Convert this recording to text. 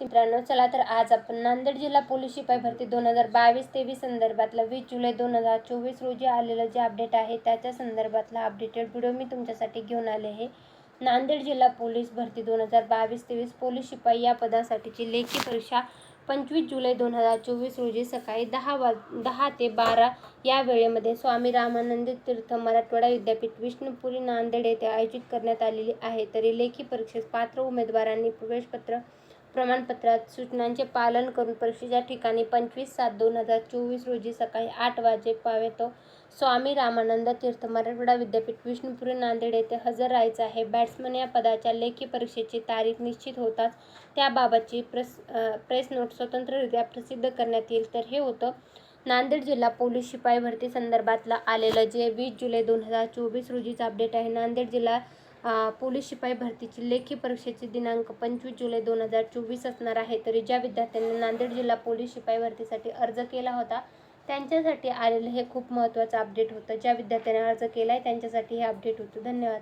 मित्रांनो चला तर आज आपण नांदेड जिल्हा पोलीस शिपाई भरती दोन हजार बावीस तेवीस संदर्भातला वीस जुलै दोन हजार चोवीस रोजी आलेलं जे अपडेट आहे त्याच्या संदर्भातला अपडेटेड व्हिडिओ मी तुमच्यासाठी घेऊन आले आहे. नांदेड जिल्हा पोलीस भरती दोन हजार बावीस तेवीस पोलीस शिपाई या पदासाठीची लेखी परीक्षा पंचवीस जुलै दोन हजार चोवीस रोजी सकाळी दहा वा दहा ते बारा या वेळेमध्ये स्वामी रामानंद तीर्थ मराठवाडा विद्यापीठ विष्णुपुरी नांदेड येथे आयोजित करण्यात आलेली आहे. तरी लेखी परीक्षेस पात्र उमेदवारांनी प्रवेशपत्र प्रमाणपत्रात सूचनांचे पालन करून परीक्षेच्या ठिकाणी पंचवीस सात दोन हजार चोवीस रोजी सकाळी आठ वाजे पावेतो स्वामी रामानंद तीर्थ मराठवाडा विद्यापीठ विष्णुपुरी नांदेड येथे हजर राहायचं आहे. बॅट्समन या पदाच्या लेखी परीक्षेची तारीख निश्चित होताच त्याबाबतची प्रेस प्रेस नोट स्वतंत्ररित्या प्रसिद्ध करण्यात येईल. तर हे होतं नांदेड जिल्हा पोलीस शिपाई भरती संदर्भातला आलेलं जे वीस जुलै दोन हजार चोवीस रोजीचं अपडेट आहे. नांदेड जिल्हा पोलीस शिपाई भरतीची लेखी परीक्षेचे दिनांक पंचवीस जुलै दोन हजार चोवीस असणार आहे. तरी ज्या विद्यार्थ्यांनी नांदेड जिल्हा पोलीस शिपाई भरतीसाठी अर्ज केला होता त्यांच्यासाठी आलेलं हे खूप महत्त्वाचं अपडेट होतं. ज्या विद्यार्थ्यांनी अर्ज केला आहे त्यांच्यासाठी हे अपडेट होतं. धन्यवाद.